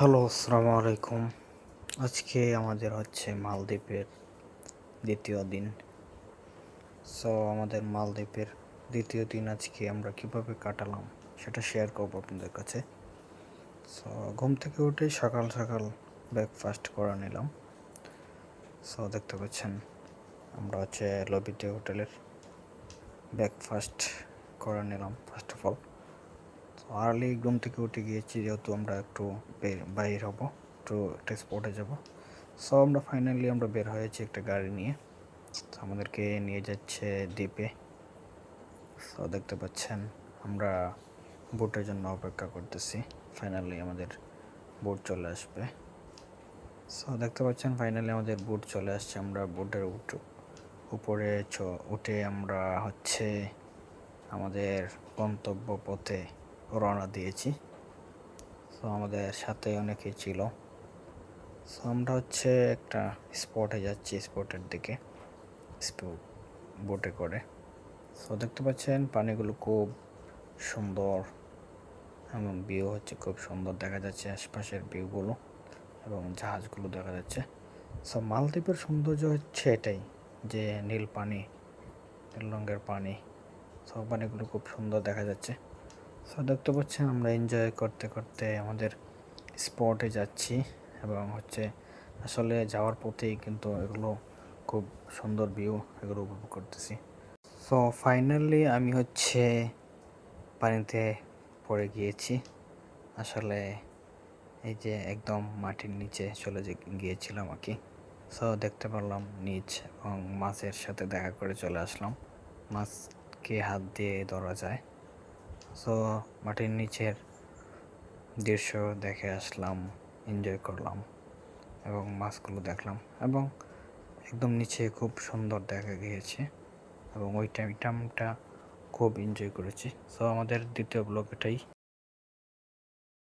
Hello, আসসালামু আলাইকুম। আজকে আমাদের হচ্ছে মালদ্বীপের দ্বিতীয় দিন। সো আমাদের মালদ্বীপের দ্বিতীয় দিন আজকে আমরা কীভাবে কাটালাম সেটা শেয়ার করব আপনাদের কাছে। সো ঘুম থেকে উঠে সকাল সকাল ব্রেকফাস্ট করে নিলাম। সো দেখতে পাচ্ছেন, আমরা হচ্ছে লবিতে হোটেলের ব্রেকফাস্ট করে নিলাম ফার্স্ট অফ অল আর্লি ঘুম থেকে উঠে গিয়েছি, যেহেতু আমরা একটু বাইর হব, একটু একটা স্পটে যাব। সো আমরা ফাইনালি আমরা বের হয়েছি একটা গাড়ি নিয়ে। তো আমাদেরকে নিয়ে যাচ্ছে দ্বীপে। সো দেখতে পাচ্ছেন, আমরা বোটের জন্য অপেক্ষা করতেছি। ফাইনালি আমাদের বোট চলে আসবে। সো দেখতে পাচ্ছেন ফাইনালি আমাদের বোট চলে আসছে। আমরা বোটের উপরে উঠে আমরা হচ্ছে আমাদের গন্তব্য পথে রওনা দিয়েছি। সো আমাদের সাথে অনেকেই ছিল। সো আমরা হচ্ছে একটা স্পটে যাচ্ছি স্পটের দিকে। বোটে করে। সো দেখতে পাচ্ছেন, পানিগুলো খুব সুন্দর। এবং ভিউ হচ্ছে খুব সুন্দর। দেখা যাচ্ছে আশপাশের ভিউগুলো এবং জাহাজগুলো দেখা যাচ্ছে। সো মালদ্বীপের সৌন্দর্য হচ্ছে এটাই যে নীল পানি, নীল রঙের পানি। সব পানিগুলো খুব সুন্দর দেখা যাচ্ছে। সো দেখতে পাচ্ছেন আমরা এনজয় করতে করতে আমাদের স্পটে যাচ্ছি এবং হচ্ছে আসলে যাওয়ার পথেই কিন্তু এগুলো খুব সুন্দর ভিউ এগুলো উপভোগ করতেছি। সো ফাইনালি আমি হচ্ছে পানিতে পড়ে গিয়েছি। আসলে এই যে একদম মাটির নিচে চলে যে গিয়েছিলাম আর কি। সো দেখতে পারলাম নিচ এবং মাছের সাথে দেখা করে চলে আসলাম। মাছকে হাত দিয়ে ধরা যায়। সো মাটির নিচের দৃশ্য দেখে আসলাম এনজয় করলাম এবং মাছগুলো দেখলাম এবং একদম নিচে খুব সুন্দর দেখা গিয়েছে এবং ওই টাইম টাইমটা খুব এনজয় করেছি। সো আমাদের দ্বিতীয় ব্লগ এটাই।